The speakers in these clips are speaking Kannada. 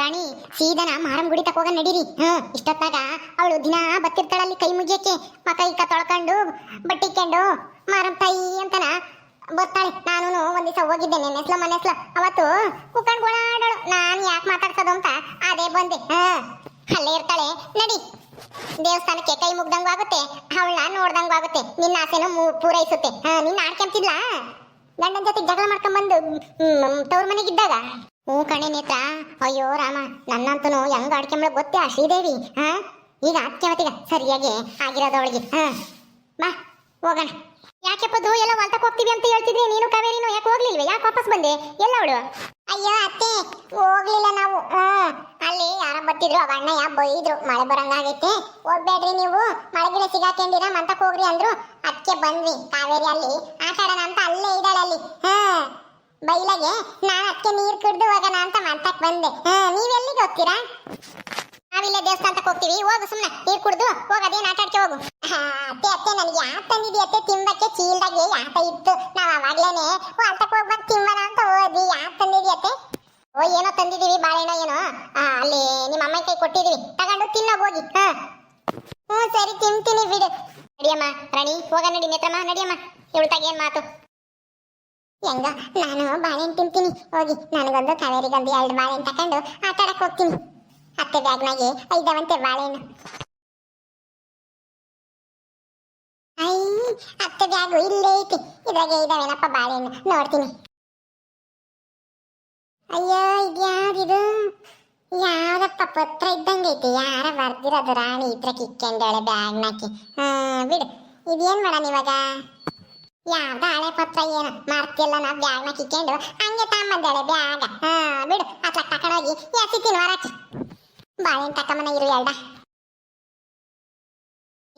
ರಾಣಿ, ಸೀದನ ಮಾರಂ ಗುಡಿ ತಕೋಗ ನಡೀರಿ. ಹ್ಮ್ ಇಷ್ಟೊತ್ತಾಗ ಅವಳು ದಿನ ಬತ್ತಿರ್ತಾಳಲ್ಲಿ ಕೈ ಮುಗಿಯಕ್ಕೆ ಮಕ ಇಕ್ಕ ತೊಳ್ಕೊಂಡು ಬಟ್ಟಿಕೊಂಡು ಮಾರಂ ತಾಯಿ ಅಂತನ ಬರ್ತಾಳೆ. ನಾನು ಒಂದ್ ದಿವಸ ಹೋಗಿದ್ದೆ ನೆನೆಸ್ಲ ಮನೆಸ್ಲ ಅವತ್ತು ಕುಕ್ಕಂಡ್ ಗುಣಾಡಳು ನಾನ್ ಯಾಕೆ ಮಾತಾಡ್ಸೋದು ಅಂತ ಅದೇ ಬಂದೆ. ಹ, ಅಲ್ಲೇ ಇರ್ತಾಳೆ. ನಡಿ. ದೇವಸ್ಥಾನಕ್ಕೆ ಕೈ ಮುಗ್ದಂಗೂ ಆಗುತ್ತೆ, ಅವಳ ನೋಡ್ದಂಗೂ ಆಗುತ್ತೆ. ನಿನ್ನ ಆಸೆನೂ ಪೂರೈಸುತ್ತೆ. ಹ ನಿನ್ನ ಆಡ್ಕೊಂತಿಲ್ಲ ಗಂಡನ ಜೊತೆ ಜಗಳ ಮಾಡ್ಕೊಂಡ್ಬಂದು ತವ್ರ ಮನೆಗಿದ್ದಾಗ ಹ್ಞೂ ಕಣೆ ನೇತ್ರ. ಅಯ್ಯೋ ರಾಮ ನನ್ನಂತೂ ಹೆಂಗ್ ಆಡ್ಕೊಂಬಳ ಗೊತ್ತೇ ಆ ಶ್ರೀದೇವಿ, ಹಾ? ಈಗ ಅತ್ತೆ ಮತ್ತೀಗ ಸರಿಯಾಗಿ ಆಗಿರೋದು ಅವಳಿಗೆ, ಹಾ? ಬಾ, ಹೋಗೋಣ. ಯಾಕೆ ಪದ್ದು ಎಲ್ಲ ಹೊಲ್ತಕ್ಕೆ ಹೋಗ್ತೀವಿ ಅಂತ ಹೇಳ್ತಿದ್ರಿ? ನೀನು ಕಾವೇರಿನೂ ಯಾಕೆ ಹೋಗ್ಲಿಲ್ವೇ? ಯಾಕೆ ವಾಪಸ್ ಬಂದೆ? ಎಲ್ಲ ಅವಳು? ಅಯ್ಯೋ ಅತ್ತೆ, ಹೋಗ್ಲಿಲ್ಲ ನಾವು, ಹಾ? ಅಲ್ಲಿ ಯಾರ ಬತ್ತಿದ್ರು ಅವ ಅಣ್ಣ ಯಾ ಬೈದ್ರು, ಮಳೆ ಬರಂಗಾಗೈತೆ ಹೋಗ್ಬೇಡ್ರಿ ನೀವು. ಮಳೆಗಿನ ಸಿಗಾಕೊಂಡಿರ ಮಂತಕ್ ಹೋಗ್ರಿ ಅಂದ್ರು. ಅದಕ್ಕೆ ಬಂದ್ವಿ ಕಾವೇರಿ ಅಲ್ಲಿ ಆಟ ಆಡೋಣ ಅಂತ ಅಲ್ಲೇ ಇದ್ದಾಳೆ ಅಲ್ಲಿ, ಹಾ? ಬೈಲಾಗೆ, ನಾನು ಅದಕ್ಕೆ ನೀರು ಕುಡಿದು ಹೋಗೋಣ ಅಂತ ಮಂತಕ್ ಬಂದೆ. ನೀವೆಲ್ಲಿಗೆ ಹೋಗ್ತೀರಾ? ನಾವಿಲ್ಲೇ ದೇವಸ್ಥಾನಕ್ಕೆ ಹೋಗ್ತೀವಿ. ಹೋಗು ಸುಮ್ಮನೆ ನೀರು ಕುಡ್ದು ಹೋಗೋದೇನು ಆಟ ಆಡ್ಕೆ ಹೋಗು. ಅತ್ತೆ ಅತ್ತೆ, ನನಗೆ ಯಾಕೆ ತಂದಿದ್ದೀ ಅತ್ತೆ? ತಿಂಬಕ್ಕೆ ಚೀಲ್ದಾಗೆ ಯಾತ ಇತ್ತು ನಾವು ಅವಾಗ್ಲೇನೆ ಹೊಲ್ತಕ್ಕೆ ಹೋಗ್ಬಂದು ತಿಂಬನ ಅಂತ ಹೋದ್ವಿ. ಯಾಕೆ ತಂದಿದ್ದೀ ಅತ್ತೆ? ಓ, ಏನೋ ತಂದಿದೀವಿ ಬಾಳೆಹಣ್ಣು ಏನೋ. ಅಲ್ಲಿ ನಿಮ್ಮ ಅಮ್ಮ ಕೈ ಕೊಟ್ಟಿದೀವಿ. ತಗೊಂಡು ತಿನ್ನೋ ಹೋಗಿ. ಹಾ. ಹ್ಞೂ, ಸರಿ, ತಿಂತೀನಿ, ಬಿಡು. ನಡಿಯಮ್ಮ, ರಾಣಿ ಹೋಗ ನಡಿ ನೇತ್ರಮ್ಮ ನಡಿಯಮ್ಮ ಇವಳ್ತಾಗ ಏನು ಮಾತು? ಹೆಂಗ? ನಾನು ಬಾಳೆಹಣ್ಣು ತಿಂತೀನಿ. ಹೋಗಿ ನನಗೊಂದು ಕಾವೇರಿಗೊಂದು ಎರಡು ಬಾಳೆಹಣ್ಣು ತಕೊಂಡು ಆಟ ಆಡಕ್ ಹೋಗ್ತೀನಿ. ಅತ್ತೆ ಬ್ಯಾಗ್ನಾಗೆ ಐದವಂತೆ ಬಾಳೆಹಣ್ಣು ಐ ಅತ್ತೆ ಬ್ಯಾಗು ಇಲ್ಲೇ ಐತಿ. ಇದ್ರಾಗೆ ಇದಾವೇನಪ್ಪ ಬಾಳೆಹಣ್ಣು ನೋಡ್ತೀನಿ. ಅಯ್ಯೋ ಇದ್ಯಾವ್ದಿದು ಯಾವ್ದಪ್ಪ ಪತ್ರ ಇದ್ದಂಗೈತಿ ಯಾರ ಬರ್ದಿರೋದು ರಾಣಿ ಇದ್ರ ಕಿಕ್ಕೊಂಡಾಳೆ ಬ್ಯಾಗ್ನಾಕಿ? ಹಾ, ಬಿಡು. ಇದೇನ್ ಮಾಡೋಣ ಇವಾಗ? ಯಾವ್ದ ಹಳೆ ಪತ್ರ ಏನು? ಮಾರ್ತಿಯಲ್ಲ ನಾ ಬ್ಯಾಗ್ನ ಕಿಕ್ಕೊಂಡು ಹಂಗೆ ತಗೊಂಬಂದಾಳೆ ಬ್ಯಾಗ. ಹಾ, ಬಿಡು ಅತ್ಲ ತಕೊಂಡೋಗಿ ಎಸಿತೀನಿ ಹೊರಕ್ಕೆ ಬಾಳೆನ್ ತಕ್ಕಮ್ಮನ ಇರು ಎಲ್ಡ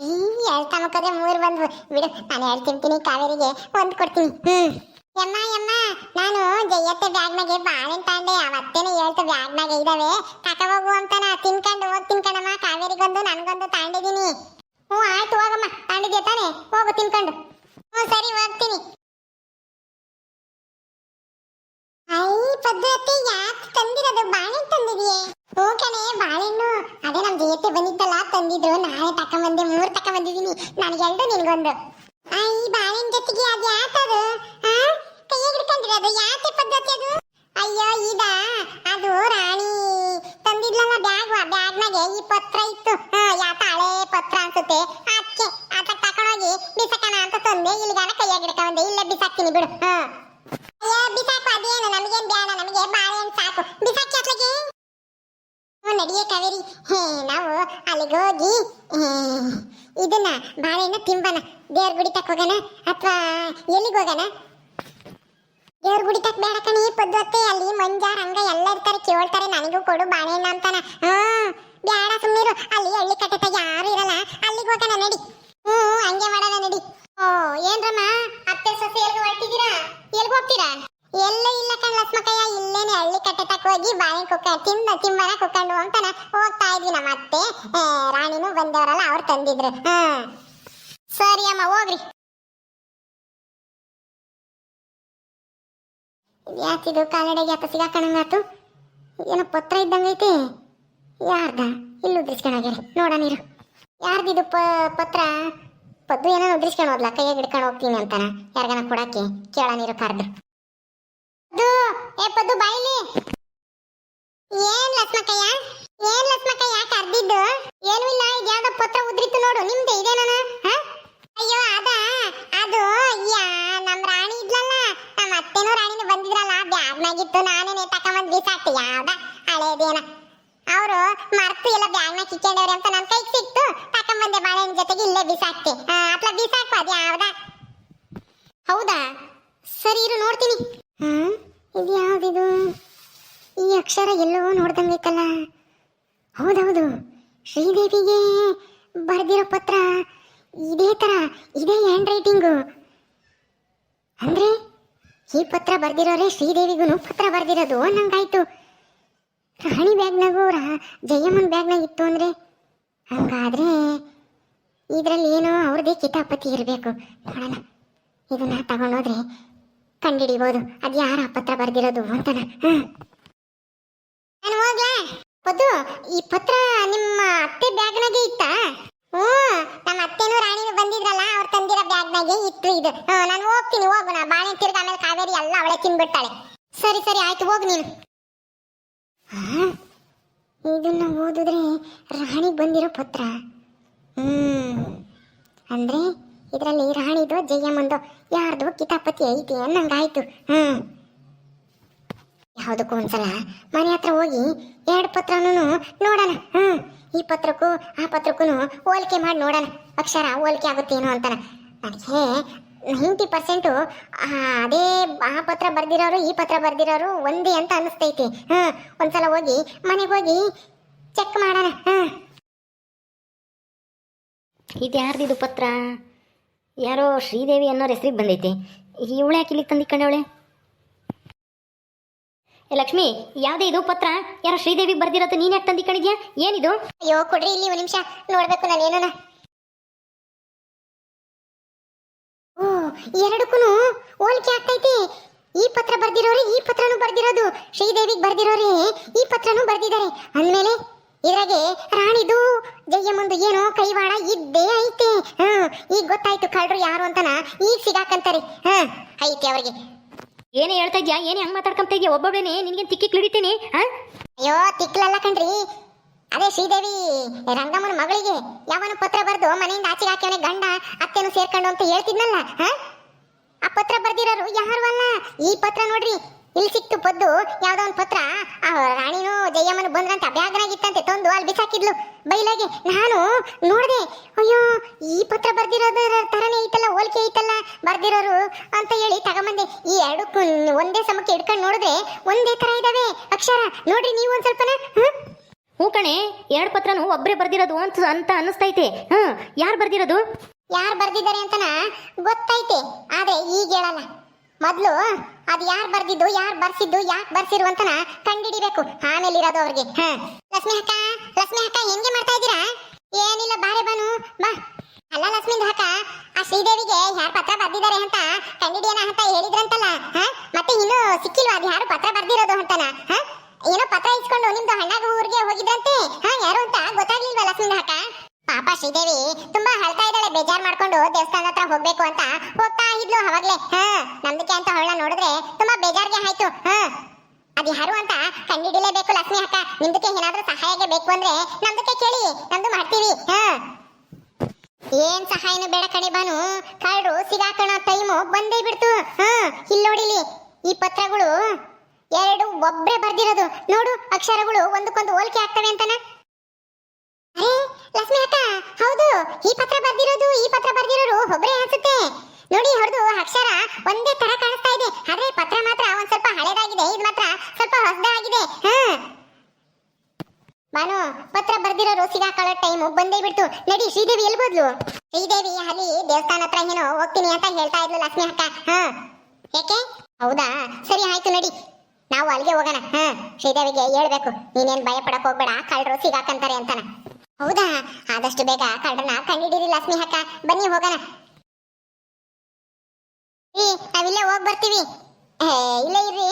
ಈ ಎರಡು ತಮಕದೆ ಮೂರು ಬಂದ್ವು. ಬಿಡು, ನಾನು ಎರಡು ತಿಂತೀನಿ, ಕಾವೇರಿಗೆ ಒಂದು ಕೊಡ್ತೀನಿ. ಹ್ಮ್. ಯಮ್ಮ ಯಮ್ಮ, ನಾನು ಜಯತ್ತೆ ಬ್ಯಾಗ್ನಾಗೆ ಬಾಳೆನ್ ತಾಂಡೆ ಅವತ್ತೇನೆ ಹೇಳ್ತು, ಬ್ಯಾಗ್ನಾಗೆ ಇದಾವೆ ತಕ ಅಂತ ನಾ ತಿನ್ಕೊಂಡು ಹೋಗಿ ತಿನ್ಕಣಮ್ಮ. ಕಾವೇರಿಗೊಂದು, ನನಗೊಂದು ತಗೊಂಡಿದ್ದೀನಿ ಹ್ಞೂ, ಆಯ್ತು, ಹೋಗಮ್ಮ. ತಾಂಡಿದ್ಯ ತಾನೆ? ಹೋಗು, ತಿನ್ಕೊಂಡು. ಸರಿ ಹೋಗ್ತೀನಿ. ಐ ಪದ್ಧತಿ ಯಾಕೆ ತಂದಿರೋದು? ಬಾಳೆಹಣ್ಣು ತಂದಿದೆಯೇ? ಹ್ಞೂ ಕಣೆ ಬಾಳೆಹಣ್ಣು. ಅದೇ ನಮ್ಮ ಜೊತೆ ಬಂದಿದ್ದಲ್ಲ ತಂದಿದ್ರು. ನಾಳೆ ತಕೊಂಬಂದೆ ಮೂರು ತಕೊಂಬಂದಿದ್ದೀನಿ. ನನಗೆ ಎರಡು ನಿನ್ಗೊಂದು. ಆ, ಈ ಬಾಳೆಹಣ್ಣು ಜೊತೆಗೆ ಅದು ಯಾತದು? ಆ? ಕೈಯಾಗ ಹಿಡ್ಕೊಂಡಿರೋದು? ಯಾತೆ ಪದ್ಧತಿ ಅದು? ಅಯ್ಯೋ ಇದ? ಅದು ರಾಣಿ. ತಂದಿದ್ಲಲ್ಲ ಬ್ಯಾಗ್ ಬ್ಯಾಗ್ನಾಗೆ ಈ ಪತ್ರ ಇತ್ತು ಹಾ ಯಾತ ಹಳೆ ಪತ್ರ ಅನ್ಸುತ್ತೆ ಅದಕ್ಕೆ ಆತ ತಕೊಂಡೋಗಿ ಬಿಸಾಕಣ ಅಂತ ತಂದೆ ಇಲ್ಲಿಗಾನ ಹಿಡ್ಕೊಂಡೆ ಇಲ್ಲೇ ಬಿಸಾಕ್ತೀನಿ ಬಿಡು. ಹಾ. ಅಯ್ಯೋ ಬಿಸಾಕು, ಅದೇನು? ನಮಗೇನ್ ಬೇಡ ನಮಗೆ ಬಾಳೆಹಣ್ಣು ಸಾಕು. ಬಿಸಾಕಿ ಅಟ್ಲಗೆ ಹ್ಞೂ ನಡಿಯೇ ಕಾವೇರಿ. ಹೇ, ನಾವು ಅಲ್ಲಿಗೆ ಹೋಗಿ ಇದನ್ನ ಬಾಳೆಹಣ್ಣು ತಿಂಬನ. ದೇವ್ರ ಗುಡಿ ತಕ್ಕ ಹೋಗೋಣ ಅಥವಾ ಎಲ್ಲಿಗೆ ಹೋಗೋಣ ದೇವ್ರ ಗುಡಿ ತಕ್ಕ ಬೇಡ ಕಣಿ ಪದ್ಧತಿ ಅಲ್ಲಿ ಮಂಜಾರ್ ಹಂಗ ಎಲ್ಲ ಇರ್ತಾರೆ, ಕೇಳ್ತಾರೆ, ನನಗೂ ಕೊಡು ಬಾಳೆಹಣ್ಣು ಅಂತಾನ. ಹಾ ಬೇಡ ಸುಮ್ಮನಿರು ಅಲ್ಲಿ ಹಳ್ಳಿ ಕಟ್ಟೆತ ಯಾರು ಇರಲ್ಲ. ಅಲ್ಲಿಗೆ ಹೋಗೋಣ ನಡಿ. ಹ್ಮ್ ಹಂಗೆ ಮಾಡೋಣ, ನಡಿ. ಓ, ಏನ್ರಮ್ಮ? ಎಲ್ಗ ಹೋಗ್ತೀರಾ? ಎಲ್ಲ ಇಲ್ಲ ಕಣ್ ಲಕ್ಷ್ಮಕ್ಕಯ್ಯ ಹಳ್ಳಿ ಕಟ್ಟೆ ತಕ್ಕ ಹೋಗಿ ಬಾಳೆ ಕುಕ್ಕ ತಿಂದ ತಿಂಬನ ಕುಕ್ಕಂಡು ಅಂತಾನ. ಹೋಗ್ತಾ ಇದ್ವಿ ರಾಣಿನೂ ಬಂದವರಲ್ಲ ತಂದಿದ್ರು. ಹಾ. ಸರಿ ಅಮ್ಮ, ಹೋಗ್ರಿ. ಯಾಕಿದು ಕಾಲಡೆಗೆ ಅಪ್ಪ ಸಿಗಾಕಣಂಗಾತು ಏನೋ ಪತ್ರ ಇದ್ದಂಗೈತೆ. ಯಾರ್ದ? ಇಲ್ಲೂ ಉದ್ರಿಸ್ಕೊಂಡೋಗ್ಯಾರ ನೋಡ ನೀರು ಯಾರ್ದಿದು ಪ, ಪತ್ರ? ಪದ್ದು ಏನೋ ಉದ್ರಿಸ್ಕೊಂಡು ಹೋದ್ಲ? ಕೈಯಾಗ ಹಿಡ್ಕೊಂಡು ಹೋಗ್ತೀನಿ ಅಂತಾನ. ಯಾರಿಗಾನ ಕೊಡಕ್ಕೆ? ಕೇಳ ನೀರು ಕರ್ದು ಪದ್ದು, ಏ ಪದ್ದು ಬಾಯಿಲಿ. ಏನ್ ಲಕ್ಷ್ಮಕ್ಕಯ್ಯ? ಏನ್ ಲಕ್ಷ್ಮಕ್ಕಯ್ಯ? ಕರ್ದಿದ್ದು? ಏನು ಇಲ್ಲ ಇದ್ಯಾವ್ದೋ ಪತ್ರ ಉದ್ರಿತು ನೋಡು. ನಿಮ್ದೆ ಇದೇನ ಅಯ್ಯೋ, ಅದ? ಅದು, ಯಾ, ನಮ್ ರಾಣಿ ಇದ್ಲಲ್ಲ. ನಮ್ಮ ಅತ್ತೆನೂ ರಾಣಿನೂ ಬಂದಿದ್ರಲ್ಲ. ಬ್ಯಾಗ್ನಾಗಿತ್ತು ನಾನೇನೆ ತಕೊಂಬಂದ್ ಬಿಸಾಕ್ತೆ ಯಾವ್ದ ಹಳೇದೇನ? ಅವರು ಮರ್ತು ಎಲ್ಲ ಬ್ಯಾಗ್ನ ಕಿಕ್ಕೊಂಡವ್ರೆ ಅಂತ ನನ್ನ ಕೈಗೆ ಸಿಕ್ತು. ತಕೊಂಬಂದೆ ಬಾಳೆಹಣ್ಣು ಜೊತೆಗೆ ಇಲ್ಲೇ ಬಿಸಾಕ್ತೆ. ಅಪ್ಲ ಬಿಸಾಕು ಅದು ಯಾವ್ದಾ? ಹೌದಾ? ಸರಿ ಇರು, ನೋಡ್ತೀನಿ. ಹ್ಮ್ ಇದು ಯಾವ್ದಿದು? ಈ ಅಕ್ಷರ ಎಲ್ಲೋ ನೋಡ್ದಂಗೈತಲ್ಲ. ಹೌದೌದು. ಶ್ರೀದೇವಿಗೆ ಬರ್ದಿರೋ ಪತ್ರ ಇದೇ ತರ, ಇದೇ ಹ್ಯಾಂಡ್ ರೈಟಿಂಗು ಅಂದ್ರೆ ಈ ಪತ್ರ ಬರ್ದಿರೋರೆ ಶ್ರೀದೇವಿಗೂ ಪತ್ರ ಬರ್ದಿರೋದು ಅನ್ನಂಗಾಯ್ತು. ರಾಣಿ ಬ್ಯಾಗ್ನಾಗೂ, ರಾ, ಜಯಮ್ಮನ ಬ್ಯಾಗ್ನಾಗ ಇತ್ತು ಅಂದ್ರೆ? ಹಂಗಾದ್ರೆ ಇದರಲ್ಲಿ ಏನೋ ಅವ್ರದ್ದೇ ಕಿತಾಪತಿ ಇರಬೇಕು. ನೋಡೋಣ. ಇದನ್ನ ತಗೊಂಡೋದ್ರೆ ಕಂಡಿಡಿಬೋದು. ಅದು ಯಾರ ಪತ್ರ ಬರ್ದಿರೋದು ಅಂತನ ನಾನು ಹೋಗ್ಲಾ? ಪದ್ದು, ಈ ಪತ್ರ ನಿಮ್ಮ ಅತ್ತೆ ಬ್ಯಾಗ್ನಾಗೆ ಇತ್ತಾ? ಹ್ಞೂ, ನಮ್ಮ ಅತ್ತೆನೂ ರಾಣಿನೂ ಬಂದಿದ್ರಲ್ಲ, ಅವ್ರು ತಂದಿರೋ ಬ್ಯಾಗ್ನಾಗೆ ಇತ್ತು ಇದು. ನಾನು ಹೋಗ್ತೀನಿ ಹೋಗೋಣ ಬಾಳೆ ತಿರ್ಗ ಆಮೇಲೆ ಕಾವೇರಿ ಎಲ್ಲ ಅವಳೆ ತಿನ್ಬಿಡ್ತಾಳೆ. ಸರಿ ಸರಿ, ಆಯ್ತು, ಹೋಗು ನೀನು? ಇದನ್ನ ಓದಿದ್ರೆ ರಾಣಿಗೆ ಬಂದಿರೋ ಪತ್ರ. ಹ್ಮ್. ಅಂದ್ರೆ ಇದರಲ್ಲಿ ರಾಣಿದು ಜಯಮ್ಮಂದು ಯಾರ್ದು ಕಿತಾಪತಿ ಐತಿ ಅನ್ನಂಗಾಯ್ತು. ಹ್ಮ್. ಯಾವುದಕ್ಕೂ ಒಂದ್ಸಲ ಮನೆ ಹತ್ರ ಹೋಗಿ ಎರಡು ಪತ್ರನೂ ನೋಡೋಣ. ಹ್ಮ್. ಈ ಪತ್ರಕ್ಕೂ ಆ ಪತ್ರಕ್ಕೂ ಹೋಲಿಕೆ ಮಾಡಿ ನೋಡೋಣ. ಅಕ್ಷರ ಹೋಲಿಕೆ ಆಗುತ್ತೇನೋ ಅಂತಾನ. ನನಗೆ ನೈಂಟಿ ಪರ್ಸೆಂಟು ಅದೇ ಆ ಪತ್ರ ಬರ್ದಿರೋರು ಈ ಪತ್ರ ಬರ್ದಿರೋರು ಒಂದೇ ಅಂತ ಅನಿಸ್ತೈತಿ. ಹಾಂ ಒಂದ್ಸಲ ಹೋಗಿ ಮನೆಗೆ ಹೋಗಿ ಚೆಕ್ ಮಾಡೋಣ. ಹಾಂ. ಇದು ಯಾರ್ದಿದು ಪತ್ರ? ಯಾರೋ ಶ್ರೀದೇವಿ ಅನ್ನೋರ ಹೆಸರಿಗೆ ಬಂದೈತಿ. ಇವಳೆ ಯಾಕೆ ಇಲ್ಲಿಗೆ ತಂದಿಕ್ಕಂಡವಳೆ ಲಕ್ಷ್ಮಿ ಯಾವುದೇ ಇದು ಪತ್ರ? ಯಾರೋ ಶ್ರೀದೇವಿ ಬರ್ದಿರೋದು ನೀನು ಯಾಕೆ ತಂದಿಕೊಂಡಿದ್ಯಾ ಏನಿದು? ಅಯ್ಯೋ ಕೊಡ್ರಿ ಇಲ್ಲಿ ಒಂದು ನಿಮಿಷ. ನೋಡಬೇಕು ನಾನು ಏನನ. ಎರಡಕ್ಕೂ ಹೋಲಿಕೆ ಆಗ್ತೈತಿ. ಈ ಪತ್ರ ಬರ್ದಿರೋರೆ ಈ ಪತ್ರನು ಬರ್ದಿರೋದು. ಶ್ರೀದೇವಿಗೆ ಬರ್ದಿರೋರೆ ಈ ಪತ್ರನು ಬರ್ದಿದ್ದಾರೆ. ಅಂದ್ಮೇಲೆ ಇದ್ರಾಗೆ ರಾಣಿದು ಜಯ್ಯಮ್ಮಂದು ಏನೋ ಕೈವಾಡ ಇದ್ದೇ ಐತೆ. ಹಾ ಈಗ ಗೊತ್ತಾಯ್ತು ಕಳ್ರು ಯಾರು ಅಂತನ. ಈಗ ಸಿಗಾಕಂತಾರೆ. ಹಾ ಐತೆ ಅವ್ರಿಗೆ. ಏನೇ ಹೇಳ್ತಾ ಇದ್ಯಾ? ಏನೇ ಹಂಗೆ ಮಾತಾಡ್ಕೊಂತ ಇದೆಯಾ? ಒಬ್ಬೊಬ್ಬನೇ ನಿನ್ಗೆ ತಿಕ್ಕಿ ಹಿಡಿತೀನಿ ಹಾ? ಅಯ್ಯೋ ತಿಕ್ಕಲಲ್ಲ ಕಣ್ರಿ. ಅದೇ ಶ್ರೀದೇವಿ, ರಂಗಮ್ಮನ ಮಗಳಿಗೆ ಯಾವನು ಪತ್ರ ಬರೆದು ಮನೆಯಿಂದ ಆಚೆಗೆ ಗಂಡ, ಅತ್ತೆನು ಸೇರ್ಕೊಂಡು ಅಂತ ಹೇಳ್ತಿದ್ನಲ್ಲ, ಹ? ಆ ಪತ್ರ ಬರ್ದಿರೋರು ಯಾರು ಅಲ್ಲ? ಈ ಪತ್ರ ನೋಡ್ರಿ, ಇಲ್ಲಿ ಸಿಕ್ತು ಪದ್ದು, ಯಾವ್ದೋ ಒಂದು ಪತ್ರ. ಆ ರಾಣಿನೂ ಜಯಮ್ಮನು ಬಂದ್ರಂತ ಬ್ಯಾಗ್ನಾಗಿತ್ತಂತೆ ತಂದು ಅಲ್ಲಿ ಬಿಸಾಕಿದ್ಲು. ಬೈಲಾಗೆ, ನಾನು ನೋಡಿದೆ, ಅಯ್ಯೋ, ಈ ಪತ್ರ ಬರ್ದಿರೋದ್ರ ತರನೇ ಐತಲ್ಲ, ಹೋಲಿಕೆ ಐತಲ್ಲ, ಬರ್ದಿರೋರು ಅಂತ ಹೇಳಿ ತಗೊಂಬಂದೆ. ಈ ಎರಡಕ್ಕೂ ಒಂದೇ ಸಮಕ್ಕೆ ಹಿಡ್ಕೊಂಡು ನೋಡಿದ್ರೆ ಒಂದೇ ತರ ಇದಾವೆ, ಅಕ್ಷರ. ನೋಡ್ರಿ ನೀವು ಒಂದ್ ಸ್ವಲ್ಪನ ಹ್ಞೂ ಕಣೆ, ಎರಡು ಪತ್ರನೂ ಒಬ್ಬರೇ ಬರ್ದಿರೋದು ಅಂತ ಅಂತ ಅನ್ನಿಸ್ತೈತೆ. ಹ್ಞೂ, ಯಾರು ಬರ್ದಿರೋದು? ಯಾರು ಬರ್ದಿದ್ದಾರೆ ಅಂತನ? ಗೊತ್ತೈತೆ, ಆದ್ರೆ ಈಗ ಹೇಳಲ್ಲ. ಮೊದಲು ಅದು ಯಾರು ಬರ್ದಿದ್ದು, ಯಾರು ಬರ್ಸಿದ್ದು, ಯಾಕೆ ಬರ್ಸಿರು ಅಂತನ ಕಂಡಿಡಿಬೇಕು. ಆಮೇಲೆ ಇರೋದು ಅವ್ರಿಗೆ. ಹ. ಲಕ್ಷ್ಮಿ ಅಕ್ಕ ಲಕ್ಷ್ಮಿ ಅಕ್ಕ, ಹೆಂಗೆ ಮಾಡ್ತಾ ಇದ್ದೀರಾ? ಏನಿಲ್ಲ, ಬಾರೆ ಬಾನು. ಬಾ. ಅಲ್ಲ ಲಕ್ಷ್ಮಿ ಅಕ್ಕ, ಆ ಶ್ರೀದೇವಿಗೆ ಯಾರು ಪತ್ರ ಬರ್ದಿದ್ದಾರೆ ಅಂತ ಕಂಡಿಡಿಯೋಣ ಅಂತ ಹೇಳಿದ್ರಂತಲ್ಲ, ಹಾ? ಮತ್ತೆ ಇನ್ನು ಸಿಕ್ಕಿಲ್ವಾ ಅದು ಯಾರು ಪತ್ರ ಬರ್ದಿರೋದು ಅಂತನ, ಹ? ಏನೋ ಪತ್ರ ಇಸ್ಕೊಂಡು ನಿಮ್ದು ಹಣ್ಣಾಗ ಊರಿಗೆ ಹೋಗಿದ್ರಂತೆ. ಹಾ, ಯಾರು ಅಂತ ಗೊತ್ತಾಗ್ಲಿಲ್ವಾ ಲಕ್ಷ್ಮಿ ಅಕ್ಕ ಪಾಪ ಶ್ರೀದೇವಿ, ತುಂಬಾ ಹಳ್ತಾ ಇದ್ದಾಳೆ, ಬೇಜಾರ್ ಮಾಡ್ಕೊಂಡು ದೇವಸ್ಥಾನ ಹತ್ರ ಹೋಗ್ಬೇಕು ಅಂತ ಹೋಗ್ತಾ ಇದ್ಲು ಅವಾಗ್ಲೇ. ಹಾ, ನಂಬಿಕೆ ಅಂತ ಅವಳ ನೋಡಿದ್ರೆ ತುಂಬಾ ಬೇಜಾರ್ಗೆ ಆಯ್ತು. ಹಾ. ಅದು ಯಾರು ಅಂತ ಕಂಡಿಡಿಲೇಬೇಕು ಲಕ್ಷ್ಮಿ ಅಕ್ಕ. ನಿಮ್ದಕ್ಕೆ ಏನಾದ್ರೂ ಸಹಾಯಕ್ಕೆ ಬೇಕು ಅಂದ್ರೆ ನಮ್ದಕ್ಕೆ ಕೇಳಿ ನಮ್ದು ಮಾಡ್ತೀವಿ. ಹಾ. ಏನ್ ಸಹಾಯನೂ ಬೇಡ ಕಣೆ ಬಾನು ಕಳ್ರು ಸಿಗಾಕಣ ಟೈಮು ಬಂದೇ ಬಿಡ್ತು. ಹಾ, ಇಲ್ಲಿ ನೋಡಿಲಿ ಈ ಪತ್ರಗಳು ಎರಡು ಒಬ್ರೆ ಬರ್ದಿರೋದು. ನೋಡು, ಅಕ್ಷರಗಳು ಒಂದಕ್ಕೊಂದು ಹೋಲಿಕೆ ಆಗ್ತವೆ ಅಂತಾನೆ. ಅರೇ, ಲಕ್ಷ್ಮಿ ಅಕ್ಕ, ಹೌದು, ಈ ಪತ್ರ ಬರ್ದಿರೋದು, ಈ ಪತ್ರ ಬರ್ದಿರೋರು ಒಬ್ರೆ ಅನ್ಸುತ್ತೆ. ನೋಡಿ ಹೊರದು ಅಕ್ಷರ ಒಂದೇ ತರ ಕಾಣಿಸ್ತಾ ಇದೆ. ಆದ್ರೆ ಪತ್ರ ಮಾತ್ರ ಒಂದ್ ಸ್ವಲ್ಪ ಹಳೇದಾಗಿದೆ, ಇದು ಮಾತ್ರ ಸ್ವಲ್ಪ ಹೊಸದಾಗಿದೆ. ಹಾ. ಬಾನು ಪತ್ರ ಬರ್ದಿರೋರು ಸಿಗಾಕೊಳ್ಳೋ ಟೈಮ್ ಬಂದೇ ಬಿಡ್ತು. ನಡಿ, ಶ್ರೀದೇವಿ ಎಲ್ಲಿ ಹೋದ್ಲು? ಶ್ರೀದೇವಿ ಅಲ್ಲಿ ದೇವಸ್ಥಾನ ಹತ್ರ ಏನೋ ಹೋಗ್ತೀನಿ ಅಂತ ಹೇಳ್ತಾ ಇದ್ಲು ಲಕ್ಷ್ಮಿ ಅಕ್ಕ. ಹಾ. ಯಾಕೆ ಹೌದಾ? ಸರಿ, ಆಯ್ತು, ನಡಿ. ನಾವು ಅಲ್ಲಿಗೆ ಹೋಗೋಣ. ಹಾ ಶ್ರೀದೇವಿಗೆ ಹೇಳ್ಬೇಕು. ನೀನೇನ್ ಭಯ ಪಡಕ್ ಹೋಗ್ಬೇಡ ಕಳ್ಳರು ಸಿಗಾಕಂತಾರೆ ಅಂತಾನ. ಹೌದಾ? ಆದಷ್ಟು ಬೇಗ ಕಳ್ಳರನ್ನ ಕಂಡಿಡೀರಿ ಲಕ್ಷ್ಮಿ ಅಕ್ಕ ಬನ್ನಿ ಹೋಗೋಣ. ಈ ನಾವಿಲ್ಲೇ ಹೋಗ್ ಬರ್ತೀವಿ. ಏ, ಇಲ್ಲೇ ಇರ್ರಿ.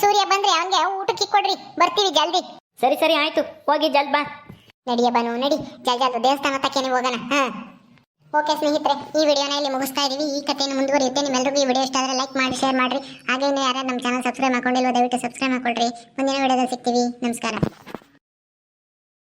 ಸೂರ್ಯ ಬಂದ್ರೆ ಅವನ್ಗೆ ಊಟಕ್ಕೆ ಕೊಡ್ರಿ. ಬರ್ತೀವಿ ಜಲ್ದಿ. ಸರಿ ಸರಿ ಆಯ್ತು. ಹೋಗಿ ಜಲ್ದ್ ಬಾ. ನಡಿಯ ಬನು ನಡಿ. ಜಲ್ ಜಲ್ದು ದೇವಸ್ಥಾನ ತಕ್ಕೇನೆ ಹೋಗೋಣ. ಹಾ. ಓಕೆ ಸ್ನೇಹಿತರೆ, ಈ ವಿಡಿಯೋನ ಇಲ್ಲಿ ಮುಗಿಸ್ತಾ ಇದೀವಿ. ಈ ಕಥೆಯನ್ನು ಮುಂದುವರಿಯುತ್ತೆ. ನಿಮ್ಮೆಲ್ಲರಿಗೂ ಈ ವಿಡಿಯೋ ಇಷ್ಟ ಆದರೆ ಲೈಕ್ ಮಾಡಿ ಶೇರ್ ಮಾಡ್ರಿ. ಹಾಗೆ ಯಾರು ನಮ್ಮ ಚಾನಲ್ ಸಬ್ಸ್ಕ್ರೈಬ್ ಮಾಡ್ಕೊಂಡಿಲ್ವೋ, ದಯವಿಟ್ಟು ಸಬ್ಸ್ಕ್ರೈಬ್ ಮಾಡ್ಕೊಳ್ರಿ. ಮುಂದಿನ ವಿಡಿಯೋದಲ್ಲಿ ಸಿಗ್ತೀವಿ. ನಮಸ್ಕಾರ.